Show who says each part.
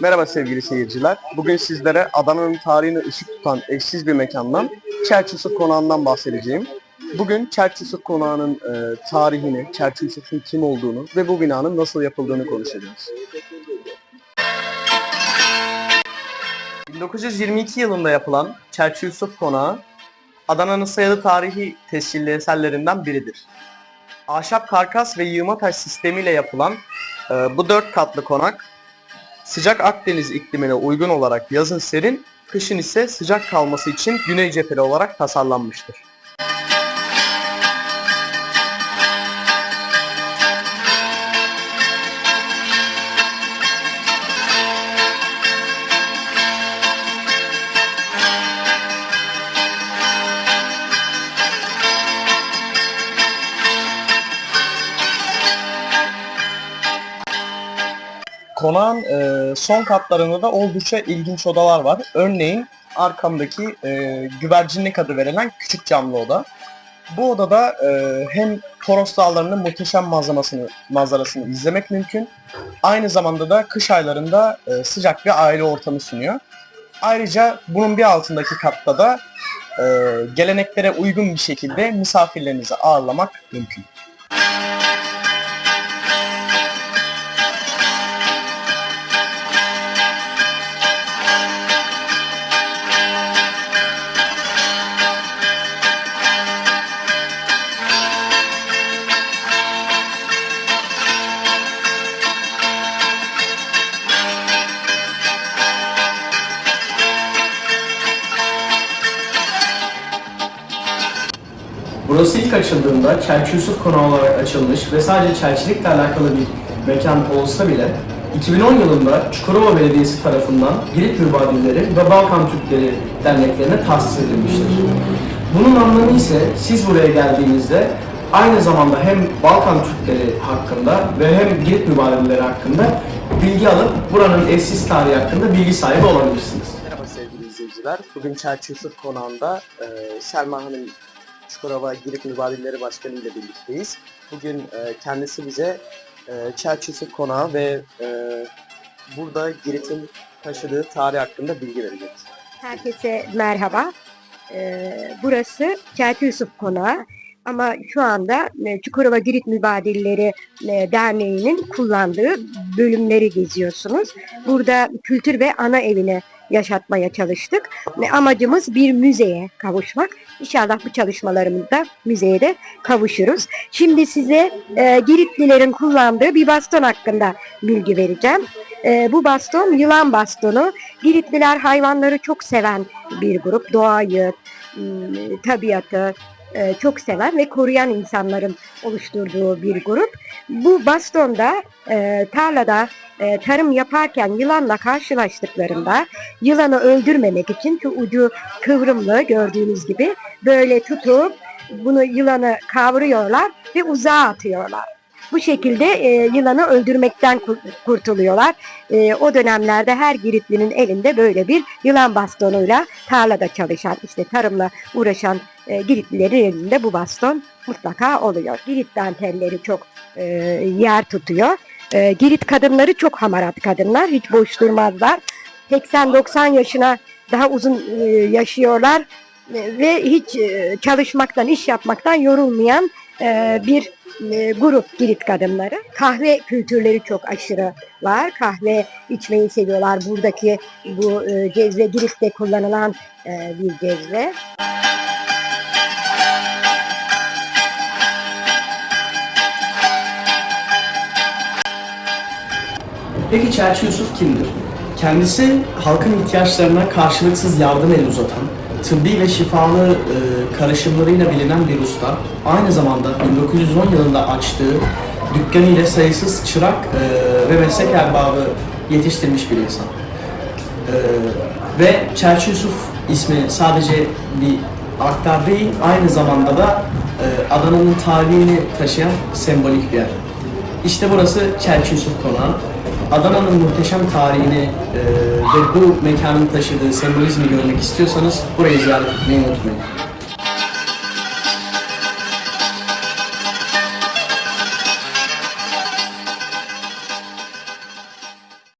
Speaker 1: Merhaba sevgili seyirciler. Bugün sizlere Adana'nın tarihine ışık tutan eşsiz bir mekandan Çerçi Yusuf Konağı'ndan bahsedeceğim. Bugün Çerçi Yusuf Konağı'nın e, tarihini, Çerçi Yusuf'un kim olduğunu ve bu binanın nasıl yapıldığını konuşacağız. 1922 yılında yapılan Çerçi Yusuf Konağı, Adana'nın sayılı tarihi tescilli eserlerinden biridir. Ahşap karkas ve yığma taş sistemiyle yapılan e, bu dört katlı konak, sıcak Akdeniz iklimine uygun olarak yazın serin, kışın ise sıcak kalması için güney cepheli olarak tasarlanmıştır. Konağın e, son katlarında da oldukça ilginç odalar var. Örneğin arkamdaki e, güvercinlik adı verilen küçük camlı oda. Bu odada e, hem Toros Dağları'nın muhteşem manzarasını, manzarasını izlemek mümkün. Aynı zamanda da kış aylarında e, sıcak bir aile ortamı sunuyor. Ayrıca bunun bir altındaki katta da e, geleneklere uygun bir şekilde misafirlerinizi ağırlamak mümkün.
Speaker 2: Burası ilk açıldığında Çelçi Yusuf Konağı olarak açılmış ve sadece çelçilikle alakalı bir mekan olsa bile 2010 yılında Çukurova Belediyesi tarafından Girit Mübadilleri ve Balkan Türkleri derneklerine tahsis edilmiştir. Bunun anlamı ise siz buraya geldiğinizde aynı zamanda hem Balkan Türkleri hakkında ve hem Girit Mübadilleri hakkında bilgi alıp buranın eşsiz tarihi hakkında bilgi sahibi olabilirsiniz.
Speaker 1: Merhaba sevgili izleyiciler. Bugün Çerçi Yusuf Konağı'nda e, Selma Hanım Çukurova Girit Mübadilleri Başkanı ile birlikteyiz. Bugün e, kendisi bize e, Çerçi Yusuf Konağı ve e, burada Girit'in taşıdığı tarih hakkında bilgi verecek.
Speaker 3: Herkese merhaba. Ee, burası Çelti Yusuf Konağı. Ama şu anda e, Çukurova Girit Mübadilleri e, Derneği'nin kullandığı bölümleri geziyorsunuz. Burada kültür ve ana evini yaşatmaya çalıştık. Amacımız bir müzeye kavuşmak. İnşallah bu çalışmalarımızda müzeye de kavuşuruz. Şimdi size e, Giritlilerin kullandığı bir baston hakkında bilgi vereceğim. E, bu baston yılan bastonu. Giritliler hayvanları çok seven bir grup. Doğayı, m, tabiatı e, çok seven ve koruyan insanların oluşturduğu bir grup. Bu bastonda e, tarlada e, tarım yaparken yılanla karşılaştıklarında yılanı öldürmemek için şu ucu kıvrımlı gördüğünüz gibi böyle tutup bunu yılanı kavruyorlar ve uzağa atıyorlar. Bu şekilde e, yılanı öldürmekten kur- kurtuluyorlar. E, o dönemlerde her Giritlinin elinde böyle bir yılan bastonuyla tarlada çalışan, işte tarımla uğraşan e, Giritlilerin elinde bu baston mutlaka oluyor. Girit dantelleri çok e, yer tutuyor. E, Girit kadınları çok hamarat kadınlar, hiç boş durmazlar. 80-90 yaşına daha uzun e, yaşıyorlar e, ve hiç e, çalışmaktan, iş yapmaktan yorulmayan e, bir e, grup Girit kadınları. Kahve kültürleri çok aşırı var. Kahve içmeyi seviyorlar. Buradaki bu e, cezve Girit'te kullanılan e, bir cezve.
Speaker 2: Peki Çelçi Yusuf kimdir? Kendisi halkın ihtiyaçlarına karşılıksız yardım eli uzatan, tıbbi ve şifalı e, karışımlarıyla bilinen bir usta. Aynı zamanda 1910 yılında açtığı dükkanı ile sayısız çırak e, ve meslek erbabı yetiştirmiş bir insan. E, ve Çelçi Yusuf ismi sadece bir aktar değil, aynı zamanda da e, Adana'nın tarihini taşıyan sembolik bir yer. İşte burası Çelçi Yusuf Konağı. Adana'nın muhteşem tarihini e, ve bu mekanın taşıdığı sembolizmi görmek istiyorsanız burayı ziyaret etmeyi unutmayın.